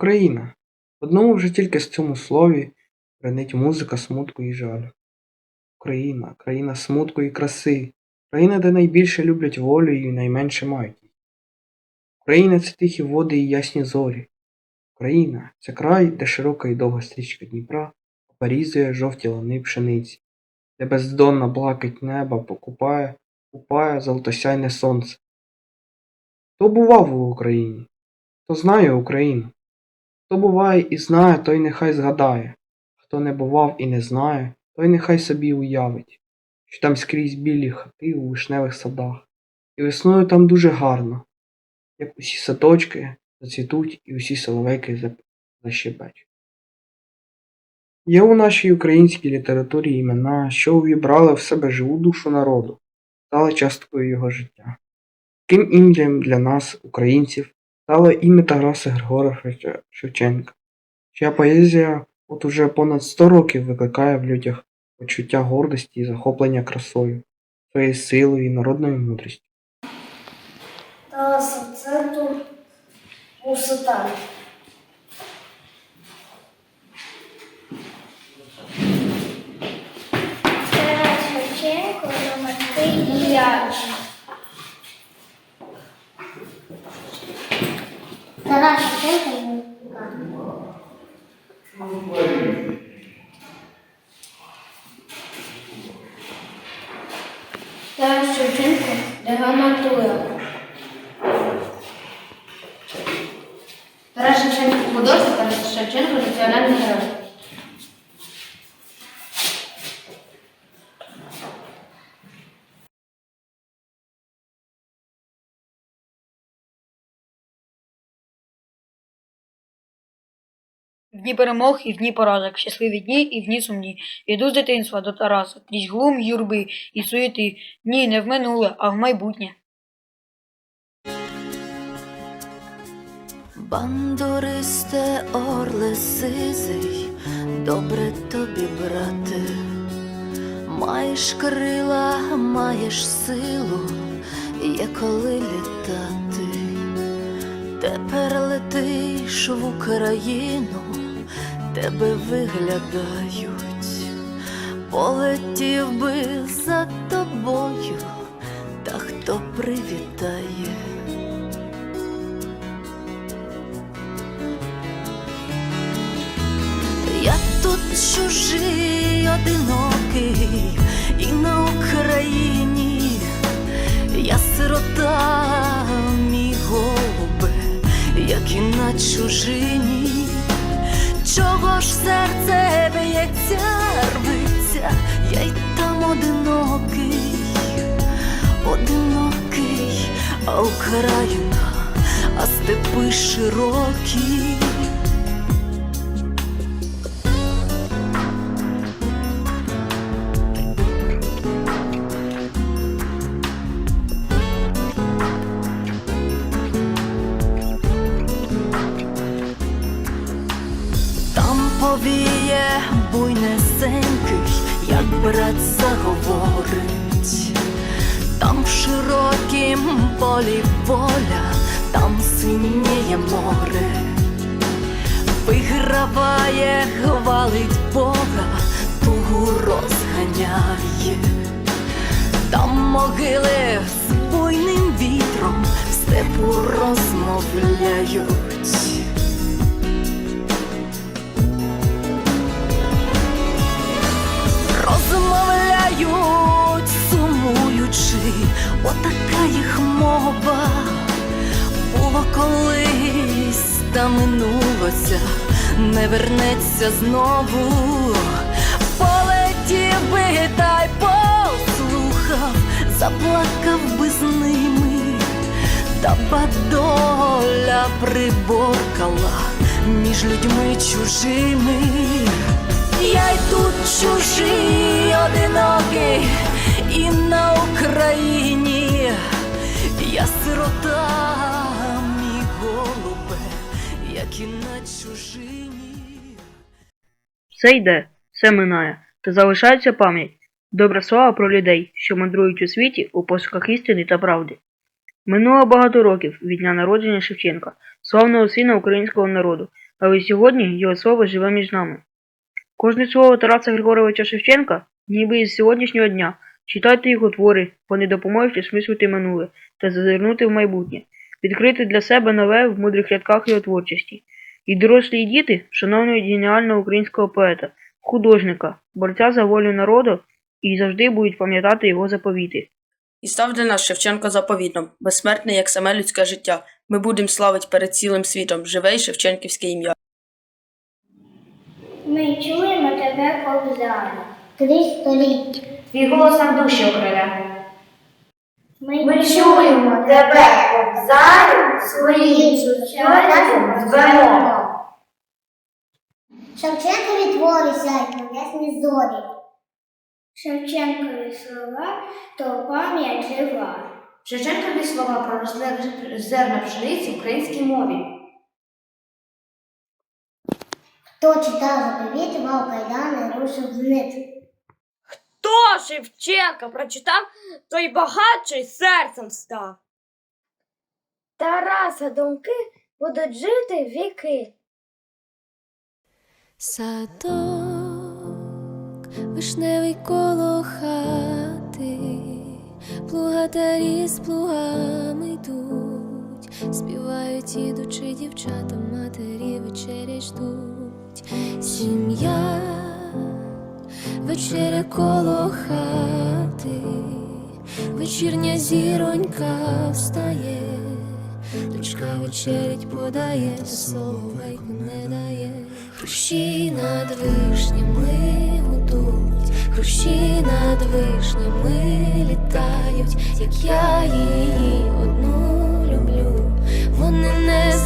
Україна. В одному вже тільки з цьому слові бренить музика смутку і жалю. Україна, країна смутку і краси, країна, де найбільше люблять волю і найменше мають. Україна це тихі води і ясні зорі. Україна це край, де широка і довга стрічка Дніпра порізує жовті лани пшениці, де бездонна блакить неба покупає, купає золотосяйне сонце. Хто бував у Україні? Хто знає Україну? Хто буває і знає, той нехай згадає, хто не бував і не знає, той нехай собі уявить, що там скрізь білі хати у вишневих садах, і весною там дуже гарно, як усі садочки зацвітуть і усі соловейки защебечуть. Є у нашій українській літературі імена, що увібрали в себе живу душу народу, стали часткою його життя. Таким ім'ям для нас, українців, стало ім'я Тараса Григора Шевченка, чия поезія от уже понад 100 років викликає в людях почуття гордості і захоплення красою, своєю силою і народною мудрістю. Тараса, це тут мусита. Тарас Шевченко, Романтий Яш. Тарас Шевченко. Тарас Шевченко дегамантує. Тарас Шевченко художник, Тарас Шевченко національний герой. Дні перемог і в дні поразок, щасливі дні і в дні сумні. Іду з дитинства до Тараса, крізь глум, юрби і суєти. Ні, не в минуле, а в майбутнє. Бандуристе орле сизий, добре тобі, брате, маєш крила, маєш силу, є коли літати. Тепер летиш в Україну, тебе виглядають, полетів би за тобою, та хто привітає. Я тут чужий, одинокий, і на Україні я сирота, мій голубе, як і на чужині. Чого ж серце б'ється, рвиться, я й там одинокий, одинокий, а Україна, а степи широкі. Буйнесенький, як брат заговорить, там в широкім полі воля, там синіє море, виграває, хвалить Бога, тугу розганяє, там могили з буйним вітром в степу розмовляють. Розмовляють, сумуючи, отака їх мова. Було колись, та минулося, не вернеться знову. Полетів би та й послухав, заплакав би з ними, та бадоля приборкала між людьми чужими. Я й тут чужий, одинокий, і на Україні я сирота, мій голубе, як і на чужині. Все йде, все минає, та залишається пам'ять. Добра слава про людей, що мандрують у світі у пошуках істини та правди. Минуло багато років від дня народження Шевченка, славного сина українського народу. але сьогодні його слово живе між нами. Кожне слово Тараса Григоровича Шевченка ніби із сьогоднішнього дня. Читайте його твори, вони допоможуть осмислити минуле та зазирнути в майбутнє, відкрити для себе нове в мудрих рядках його творчості. І дорослі і діти вшановують геніального українського поета, художника, борця за волю народу і завжди будуть пам'ятати його заповіти. І став для нас Шевченко заповітом, безсмертний, як саме людське життя. Ми будемо славить перед цілим світом живе й Шевченківське ім'я. Ми тебе, кобзарю. Крізь століття. Твій голос нам душі окриля. Ми, чуємо тебе, кобзарю, своїм сучасним звемо. Шевченкові твори сяють небесні зорі. Шевченкові слова то пам'ять жива. Шевченкові слова проросли зерна пшениці в українській мові. Хто читав заповіт, мав кайдани, рушив вниз. Хто Шевченка прочитав, той багатший серцем став. Тараса думки будуть жити віки. Садок, вишневий коло хати, плугатарі з плугами йдуть, співають ідучи дівчата, матері вечеря ждуть єсть сім'я, вечеря коло хати, вечірня зіронька встає, дочка вечерять подає, словейку не дає, Хрущі над вишнями гудуть, хрущі над вишнями літають, як я її одну люблю, вони не